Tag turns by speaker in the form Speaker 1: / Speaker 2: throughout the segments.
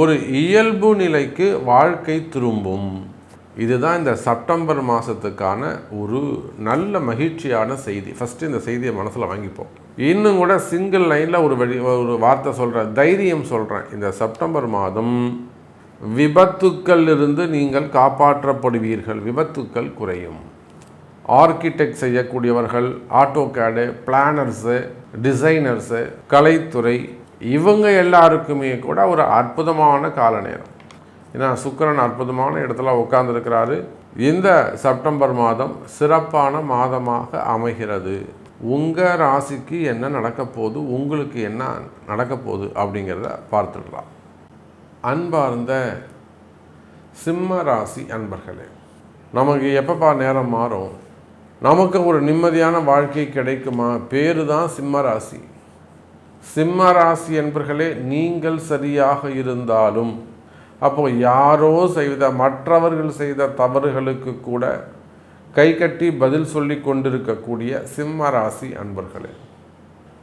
Speaker 1: ஒரு இயல்பு நிலைக்கு வாழ்க்கை திரும்பும். இதுதான் இந்த செப்டம்பர் மாதத்துக்கான ஒரு நல்ல மகிழ்ச்சியான செய்தி. ஃபஸ்ட்டு இந்த செய்தியை மனசில் வாங்கிப்போம். இன்னும் கூட சிங்கிள் லைனில் ஒரு வழி ஒரு வார்த்தை சொல்கிறேன் தைரியம் சொல்கிறேன் இந்த செப்டம்பர் மாதம் விபத்துக்கள் இருந்து நீங்கள் காப்பாற்றப்படுவீர்கள். விபத்துக்கள் குறையும். ஆர்கிடெக்ட் செய்யக்கூடியவர்கள் ஆட்டோ கேடு பிளானர்ஸு டிசைனர்ஸு கலைத்துறை இவங்க எல்லாருக்குமே கூட ஒரு அற்புதமான கால நேரம் ஏன்னா சுக்கிரன் அற்புதமான இடத்துல உட்கார்ந்துருக்கிறாரு. இந்த செப்டம்பர் மாதம் சிறப்பான மாதமாக அமைகிறது. உங்கள் ராசிக்கு என்ன நடக்க போகுது? உங்களுக்கு என்ன நடக்க போகுது? அப்படிங்கிறத பார்த்துடலாம். அன்பார்ந்த சிம்ம ராசி அன்பர்களே நமக்கு எப்பப்பா நேரம் மாறும்? நமக்கு ஒரு நிம்மதியான வாழ்க்கை கிடைக்குமா? பேரு தான் சிம்ம ராசி. சிம்ம ராசி என்பர்களே நீங்கள் சரியாக இருந்தாலும் அப்போ யாரோ செய்த மற்றவர்கள் செய்த தவறுகளுக்கு கூட கை கட்டி பதில் சொல்லி கொண்டிருக்கக்கூடிய சிம்ம ராசி அன்பர்களே.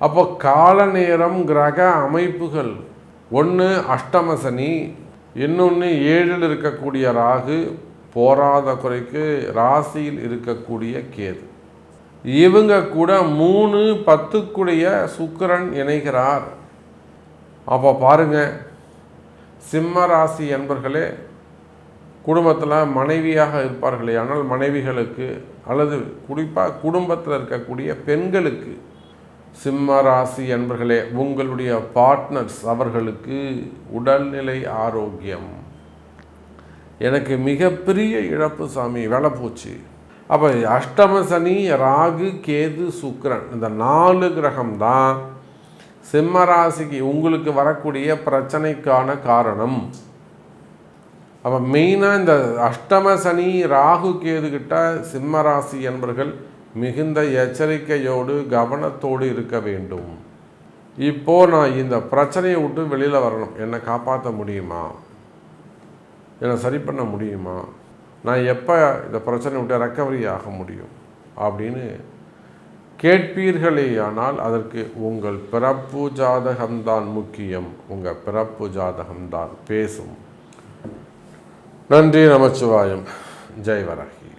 Speaker 1: அப்போ கால நேரம் கிரக அமைப்புகள் ஒன்று அஷ்டம சனி இன்னொன்று ஏழில் இருக்கக்கூடிய ராகு போராத குறைக்கு ராசியில் இருக்கக்கூடிய கேது. இவங்க கூட மூணு பத்துக்குடைய சுக்கிரன் இணைகிறார். அப்போ பாருங்க சிம்ம ராசி என்பர்களே குடும்பத்தில் மனைவியாக இருப்பார்களே ஆனால் மனைவிகளுக்கு அல்லது குறிப்பாக குடும்பத்தில் இருக்கக்கூடிய பெண்களுக்கு சிம்ம ராசி என்பர்களே உங்களுடைய பார்ட்னர்ஸ் அவர்களுக்கு உடல்நிலை ஆரோக்கியம். எனக்கு மிகப்பெரிய இழப்பு சாமி வேலை போச்சு. அப்போ அஷ்டம சனி ராகு கேது சுக்ரன் இந்த நாலு கிரகம் தான் சிம்ம ராசிக்கு உங்களுக்கு வரக்கூடிய பிரச்சனைக்கான காரணம். அப்போ மெயினாக இந்த அஷ்டம சனி ராகு கேது கிட்ட சிம்ம ராசி என்பர்கள் மிகுந்த எச்சரிக்கையோடு கவனத்தோடு இருக்க வேண்டும். இப்போ நான் இந்த பிரச்சனையை விட்டு வெளியில் வரணும். என்னை காப்பாற்ற முடியுமா? என்னை சரி பண்ண முடியுமா? நான் எப்போ இந்த பிரச்சனை விட்டு ரெக்கவரி ஆக முடியும்? அப்படின்னு கேட்பீர்களேயானால் அதற்கு உங்கள் பிறப்பு ஜாதகம்தான் முக்கியம். உங்கள் பிறப்பு ஜாதகம்தான் பேசும். நன்றி நமச்சிவாயம். ஜெய்வராகி